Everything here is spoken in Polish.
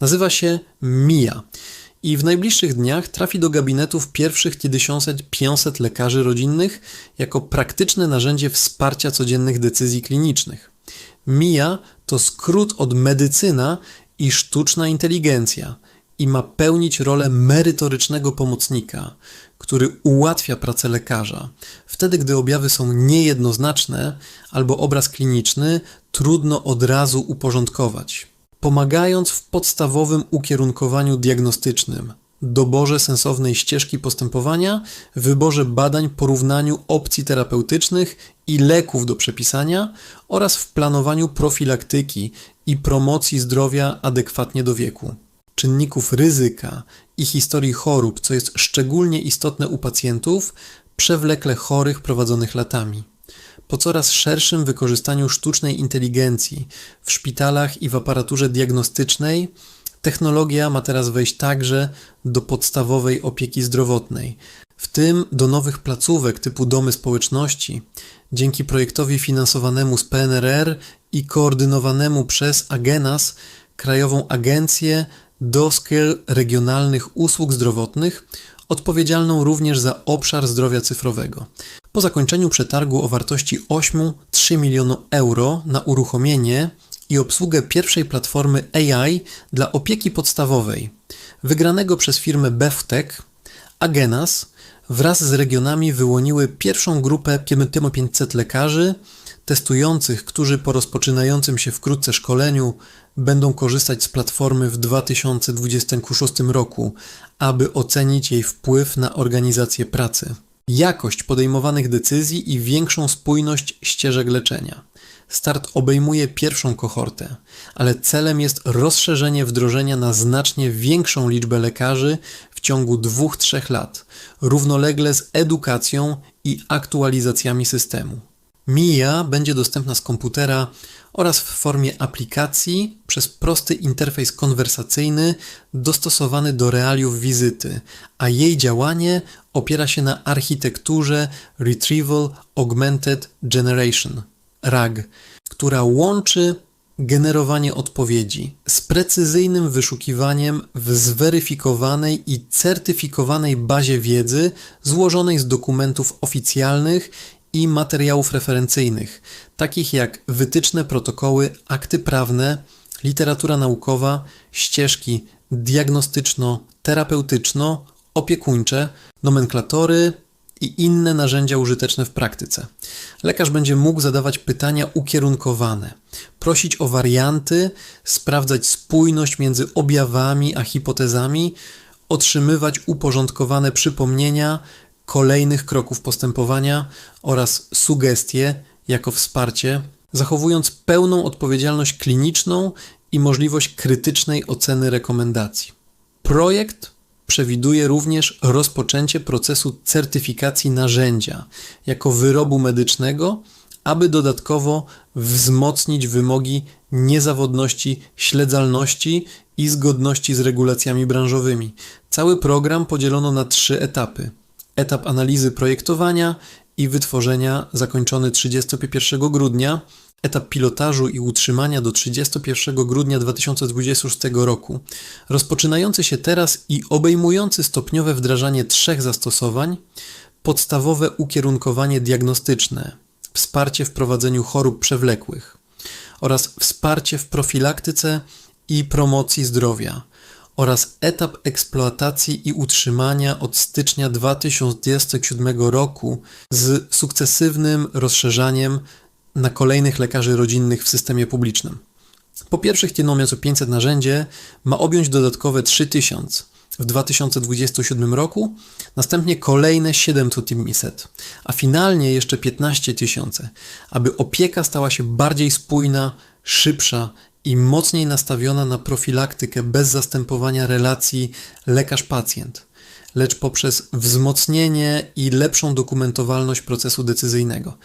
Nazywa się MIA i w najbliższych dniach trafi do gabinetów pierwszych kilkuset, 500 lekarzy rodzinnych jako praktyczne narzędzie wsparcia codziennych decyzji klinicznych. MIA to skrót od medycyna i sztuczna inteligencja i ma pełnić rolę merytorycznego pomocnika, który ułatwia pracę lekarza. Wtedy, gdy objawy są niejednoznaczne albo obraz kliniczny trudno od razu uporządkować, pomagając w podstawowym ukierunkowaniu diagnostycznym, doborze sensownej ścieżki postępowania, wyborze badań, porównaniu opcji terapeutycznych i leków do przepisania oraz w planowaniu profilaktyki i promocji zdrowia adekwatnie do wieku czynników ryzyka i historii chorób, co jest szczególnie istotne u pacjentów przewlekle chorych prowadzonych latami. Po coraz szerszym wykorzystaniu sztucznej inteligencji w szpitalach i w aparaturze diagnostycznej, technologia ma teraz wejść także do podstawowej opieki zdrowotnej, w tym do nowych placówek typu domy społeczności, dzięki projektowi finansowanemu z PNRR i koordynowanemu przez Agenas, Krajową Agencję do skill regionalnych usług zdrowotnych, odpowiedzialną również za obszar zdrowia cyfrowego. Po zakończeniu przetargu o wartości 8,3 milionu euro na uruchomienie i obsługę pierwszej platformy AI dla opieki podstawowej, wygranego przez firmę BevTech, Agenas wraz z regionami wyłoniły pierwszą grupę 500 lekarzy testujących, którzy po rozpoczynającym się wkrótce szkoleniu będą korzystać z platformy w 2026 roku, aby ocenić jej wpływ na organizację pracy, jakość podejmowanych decyzji i większą spójność ścieżek leczenia. Start obejmuje pierwszą kohortę, ale celem jest rozszerzenie wdrożenia na znacznie większą liczbę lekarzy w ciągu 2-3 lat, równolegle z edukacją i aktualizacjami systemu. Mia będzie dostępna z komputera oraz w formie aplikacji przez prosty interfejs konwersacyjny dostosowany do realiów wizyty, a jej działanie opiera się na architekturze Retrieval Augmented Generation RAG, która łączy generowanie odpowiedzi z precyzyjnym wyszukiwaniem w zweryfikowanej i certyfikowanej bazie wiedzy złożonej z dokumentów oficjalnych i materiałów referencyjnych, takich jak wytyczne, protokoły, akty prawne, literatura naukowa, ścieżki diagnostyczno-terapeutyczno-opiekuńcze, nomenklatory i inne narzędzia użyteczne w praktyce. Lekarz będzie mógł zadawać pytania ukierunkowane, prosić o warianty, sprawdzać spójność między objawami a hipotezami, otrzymywać uporządkowane przypomnienia, kolejnych kroków postępowania oraz sugestie jako wsparcie, zachowując pełną odpowiedzialność kliniczną i możliwość krytycznej oceny rekomendacji. Projekt przewiduje również rozpoczęcie procesu certyfikacji narzędzia jako wyrobu medycznego, aby dodatkowo wzmocnić wymogi niezawodności, śledzalności i zgodności z regulacjami branżowymi. Cały program podzielono na trzy etapy etap analizy projektowania i wytworzenia zakończony 31 grudnia, etap pilotażu i utrzymania do 31 grudnia 2026 roku, rozpoczynający się teraz i obejmujący stopniowe wdrażanie trzech zastosowań, podstawowe ukierunkowanie diagnostyczne, wsparcie w prowadzeniu chorób przewlekłych oraz wsparcie w profilaktyce i promocji zdrowia oraz etap eksploatacji i utrzymania od stycznia 2027 roku z sukcesywnym rozszerzaniem na kolejnych lekarzy rodzinnych w systemie publicznym. Po pierwszych Tienomiazu 500 narzędzie ma objąć dodatkowe 3000 w 2027 roku, następnie kolejne 700, a finalnie jeszcze 15 tysięcy, aby opieka stała się bardziej spójna, szybsza i mocniej nastawiona na profilaktykę bez zastępowania relacji lekarz-pacjent, lecz poprzez wzmocnienie i lepszą dokumentowalność procesu decyzyjnego.